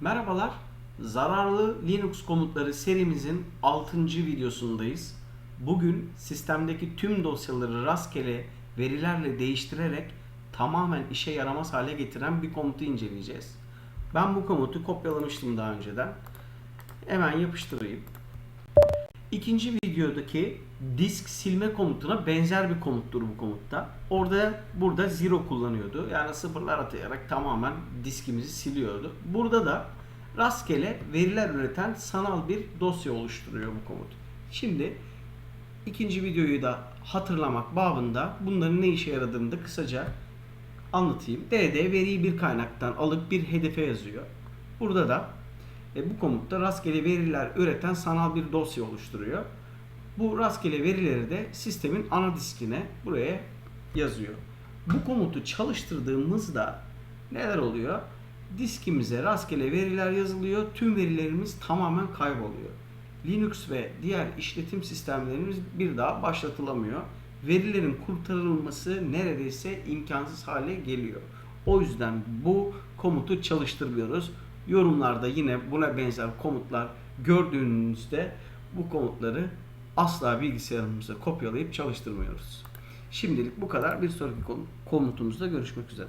Merhabalar. Zararlı Linux komutları serimizin 6. videosundayız. Bugün sistemdeki tüm dosyaları rastgele verilerle değiştirerek tamamen işe yaramaz hale getiren bir komutu inceleyeceğiz. Ben bu komutu kopyalamıştım daha önceden. Hemen yapıştırayım. İkinci videodaki disk silme komutuna benzer bir komuttur bu komutta. Orada burada zero kullanıyordu. Yani sıfırlar atayarak tamamen diskimizi siliyordu. Burada da rastgele veriler üreten sanal bir dosya oluşturuyor bu komut. Şimdi ikinci videoyu da hatırlamak babında bunların ne işe yaradığını da kısaca anlatayım. DD veriyi bir kaynaktan alıp bir hedefe yazıyor. Burada da e, bu komutta rastgele veriler üreten sanal bir dosya oluşturuyor. Bu rastgele verileri de sistemin ana diskine buraya yazıyor. Bu komutu çalıştırdığımızda neler oluyor? Diskimize rastgele veriler yazılıyor. Tüm verilerimiz tamamen kayboluyor. Linux ve diğer işletim sistemlerimiz bir daha başlatılamıyor. Verilerin kurtarılması neredeyse imkansız hale geliyor. O yüzden bu komutu çalıştırmıyoruz. Yorumlarda yine buna benzer komutlar gördüğünüzde bu komutları asla bilgisayarımıza kopyalayıp çalıştırmıyoruz. Şimdilik bu kadar. Bir sonraki komutumuzda görüşmek üzere.